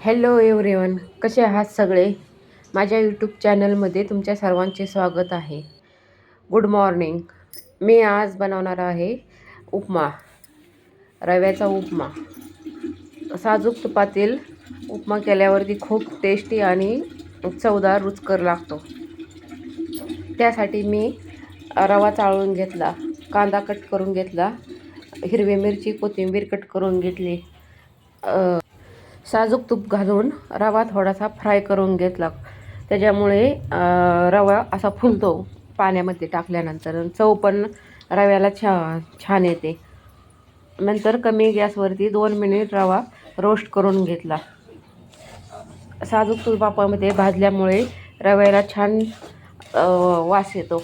Hello everyone कसे आहात सगळे? माझ्या यूट्यूब चॅनलमध्ये तुमच्या सर्वांचे स्वागत आहे. गुड मॉर्निंग मी आज बनवणार आहे उपमा. रव्याचा उपमा. साजूक तुपातील उपमा केल्यावरती खूप टेस्टी आणि चवदार रुचकर लागतो. त्यासाठी मी रवा चाळून घेतला कांदा कट करून घेतला हिरवी मिरची कोथिंबीर कट करून घेतली साजूक तूप घालून रवा थोडासा फ्राय करून घेतला. त्याच्यामुळे रवा असा फुलतो पाण्यामध्ये टाकल्यानंतर. चव पण रव्याला छा छान येते. नंतर कमी गॅसवरती दोन मिनिट रवा रोस्ट करून घेतला. साजूक तुपामध्ये भाजल्यामुळे रव्याला छान वास येतो.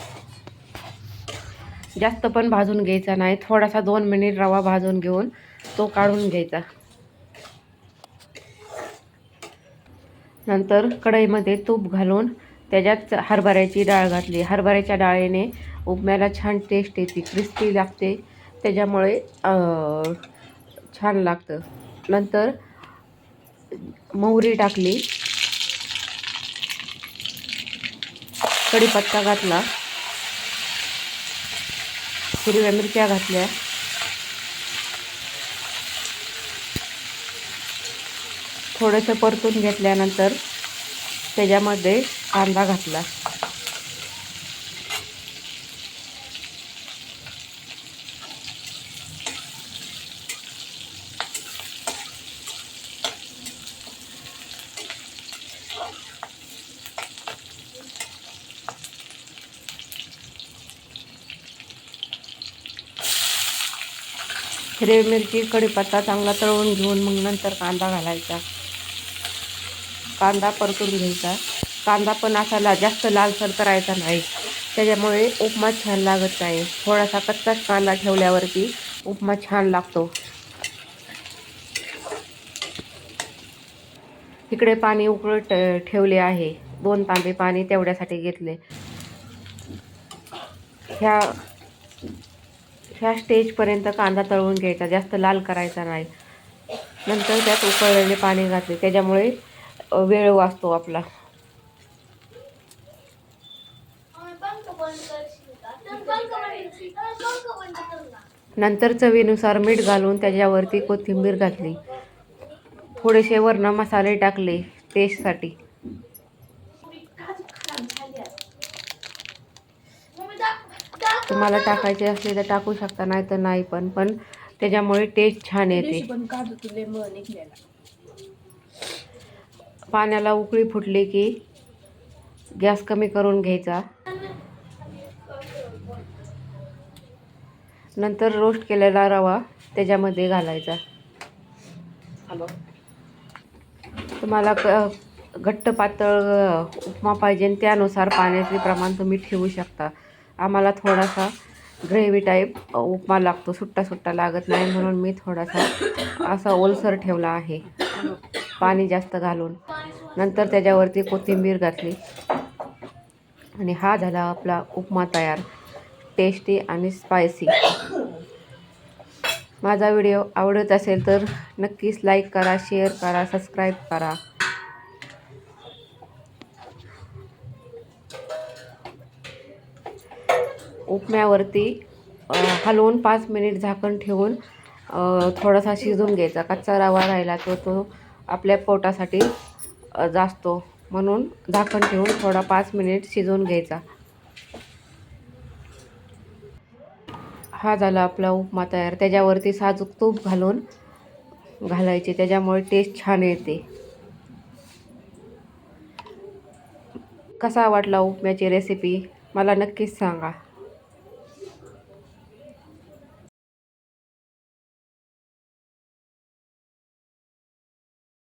जास्त पण भाजून घ्यायचा नाही. थोडासा दोन मिनिट रवा भाजून घेऊन तो काढून घ्यायचा. नंतर कढईमध्ये तूप घालून त्याच्यात हरभऱ्याची डाळ घातली. हरभऱ्याच्या डाळीने उपम्याला छान टेस्ट येते क्रिस्पी लागते. त्याच्यामुळे छान लागतं. नंतर मोहरी टाकली. कढीपत्ता घातला. हिरव्या मिरच्या घातल्या. थोडंसं परतून घेतल्यानंतर त्याच्यामध्ये कांदा घातला. हिरवी मिरची कढीपत्ता चांगला तळून घेऊन मग नंतर कांदा घालायचा. कांदा परतून घ्यायचा. कांदा पण असा जास्त लालसर करायचा नाही. त्याच्यामुळे उपमा छान लागत नाही. थोडासा कच्चाच कांदा ठेवल्यावरती उपमा छान लागतो. इकडे पाणी उकळत ठेवले आहे. दोन तांबे पाणी तेवढ्यासाठी घेतले. ह्या ह्या स्टेजपर्यंत कांदा तळून घ्यायचा. जास्त लाल करायचा नाही. नंतर त्यात उकळलेले पाणी घातले. त्याच्यामुळे वेळ वाचतो आपला. नंतर चवीनुसार मीठ घालून त्याच्यावरती कोथिंबीर घातली. थोडेसे वर्ण मसाले टाकले टेस्टसाठी तुम्हाला टाकायचे असले तर टाकू शकता नाही तर नाही पण पण त्याच्यामुळे टेस्ट छान येते पण काढू तुले मग निघलेला पाण्याला उकळी फुटली की गॅस कमी करून घ्यायचा. नंतर रोस्ट केलेला रवा त्याच्यामध्ये घालायचा. हॅलो. तुम्हाला क घट्ट पातळ उपमा पाहिजे त्यानुसार पाण्याचे प्रमाण तुम्ही ठेवू शकता. आम्हाला थोडासा ग्रेव्ही टाईप उपमा लागतो सुट्टा सुट्टा लागत नाही म्हणून मी थोडासा असा ओलसर ठेवला आहे. पाणी जास्त घालून. नंतर त्याच्यावरती कोथिंबीर घातली. आणि हा झाला आपला उपमा तयार. टेस्टी आणि स्पायसी माझा व्हिडिओ आवडत असेल तर नक्कीच लाईक करा शेअर करा सबस्क्राईब करा. उपम्यावरती हलवून पाच मिनिट झाकण ठेवून थोडासा शिजवून घ्यायचा. कच्चा रवा राहिला तो तो आपल्या पोटासाठी जास्तो. म्हणून झाकण ठेवून थोडा पाच मिनिट शिजवून घ्यायचा. हा झाला आपला उपमा तयार. त्याच्यावरती साजूक तूप घालून घालायचे. त्याच्यामुळे टेस्ट छान येते. कसा वाटला उपम्याची रेसिपी मला नक्कीच सांगा.